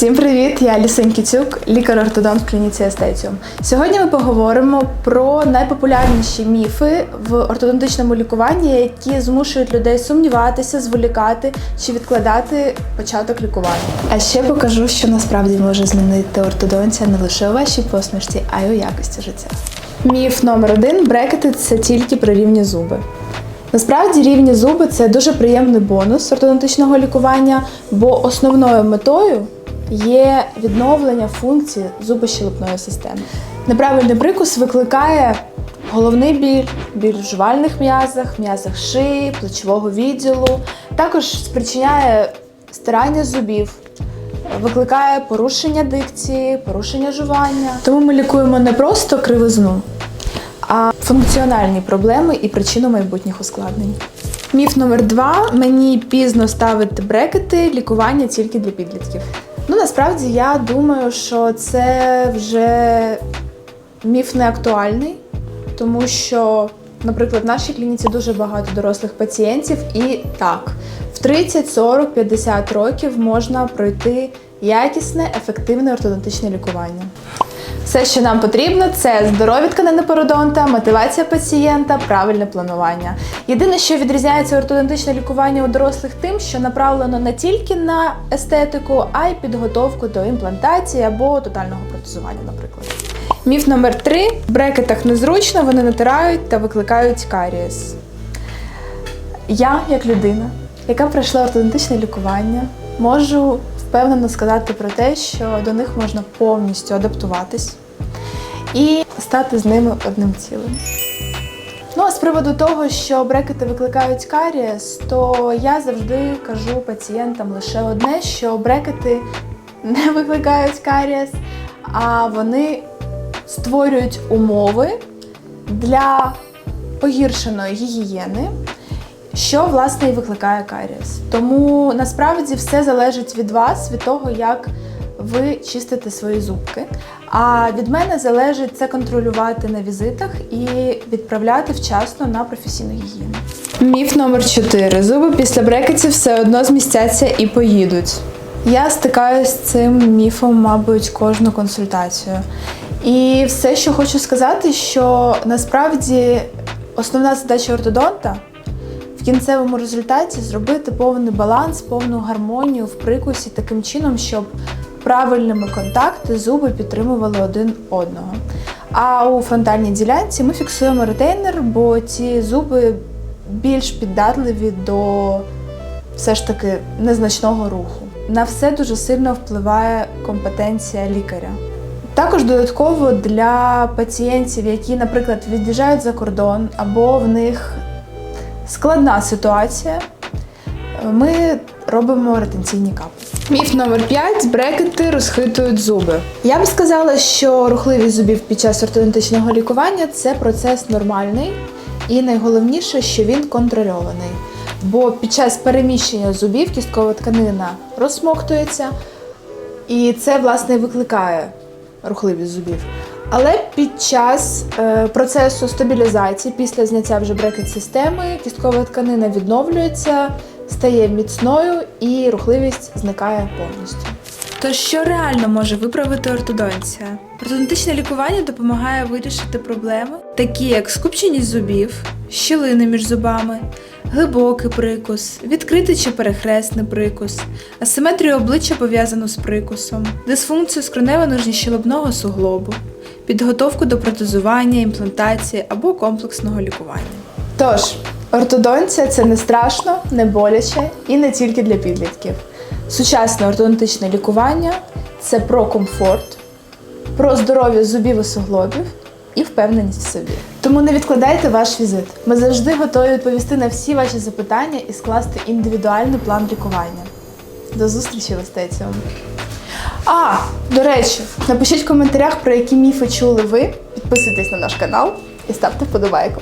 Всім привіт! Я Лісень Кіцюк, лікар-ортодонт в клініці Естетіум. Сьогодні ми поговоримо про найпопулярніші міфи в ортодонтичному лікуванні, які змушують людей сумніватися, зволікати чи відкладати початок лікування. А ще покажу, що насправді може змінити ортодонція не лише у вашій посмішці, а й у якості життя. Міф номер один брекети це тільки про рівні зуби. Насправді рівні зуби це дуже приємний бонус ортодонтичного лікування, бо основною метою є відновлення функції зубощелепної системи. Неправильний прикус викликає головний біль, біль в жувальних м'язах, м'язах шиї, плечового відділу. Також спричиняє стирання зубів, викликає порушення дикції, порушення жування. Тому ми лікуємо не просто кривизну, а функціональні проблеми і причину майбутніх ускладнень. Міф номер два: мені пізно ставити брекети, лікування тільки для підлітків. Ну насправді я думаю, що це вже міф не актуальний, тому що, наприклад, в нашій клініці дуже багато дорослих пацієнтів, і так, в 30, 40, 50 років можна пройти якісне, ефективне ортодонтичне лікування. Все, що нам потрібно, це здорові тканини пародонта, мотивація пацієнта, правильне планування. Єдине, що відрізняється ортодонтичне лікування у дорослих тим, що направлено не тільки на естетику, а й підготовку до імплантації або тотального протезування, наприклад. Міф номер три: в брекетах незручно, вони натирають та викликають карієс. Я, як людина, яка пройшла ортодонтичне лікування, можу впевнено сказати про те, що до них можна повністю адаптуватись і стати з ними одним цілим. Ну а з приводу того, що брекети викликають карієс, то я завжди кажу пацієнтам лише одне, що брекети не викликають карієс, а вони створюють умови для погіршеної гігієни, що власне і викликає карієс. Тому насправді все залежить від вас, від того, як ви чистите свої зубки. А від мене залежить це контролювати на візитах і відправляти вчасно на професійну гігієну. Міф номер 4. Зуби після брекетів все одно змістяться і поїдуть. Я стикаюся з цим міфом, мабуть, кожну консультацію. І все, що хочу сказати, що насправді основна задача ортодонта в кінцевому результаті зробити повний баланс, повну гармонію в прикусі таким чином, щоб правильними контакти зуби підтримували один одного. А у фронтальній ділянці ми фіксуємо ретейнер, бо ці зуби більш піддатливі до все ж таки незначного руху. На все дуже сильно впливає компетенція лікаря. Також додатково для пацієнтів, які, наприклад, від'їжджають за кордон або в них складна ситуація, ми робимо ретенційні капи. Міф номер 5 брекети розхитують зуби. Я б сказала, що рухливість зубів під час ортодонтичного лікування це процес нормальний, і найголовніше, що він контрольований. Бо під час переміщення зубів кісткова тканина розсмоктується, і це власне викликає рухливість зубів. Але під час е, процесу стабілізації, після зняття вже брекет-системи, кісткова тканина відновлюється, стає міцною і рухливість зникає повністю. Тож, що реально може виправити ортодонція? Ортодонтичне лікування допомагає вирішити проблеми, такі як скупченість зубів, щілини між зубами, глибокий прикус, відкритий чи перехресний прикус, асиметрію обличчя пов'язану з прикусом, дисфункцію скронево-нижньощелепного суглобу, підготовку до протезування, імплантації або комплексного лікування. Тож, ортодонція це не страшно, не боляче і не тільки для підлітків. Сучасне ортодонтичне лікування це про комфорт, про здоров'я зубів і суглобів і впевненість в собі. Тому не відкладайте ваш візит. Ми завжди готові відповісти на всі ваші запитання і скласти індивідуальний план лікування. До зустрічі в естеціумі. А, до речі, напишіть в коментарях, про які міфи чули ви. Підписуйтесь на наш канал і ставте вподобайку.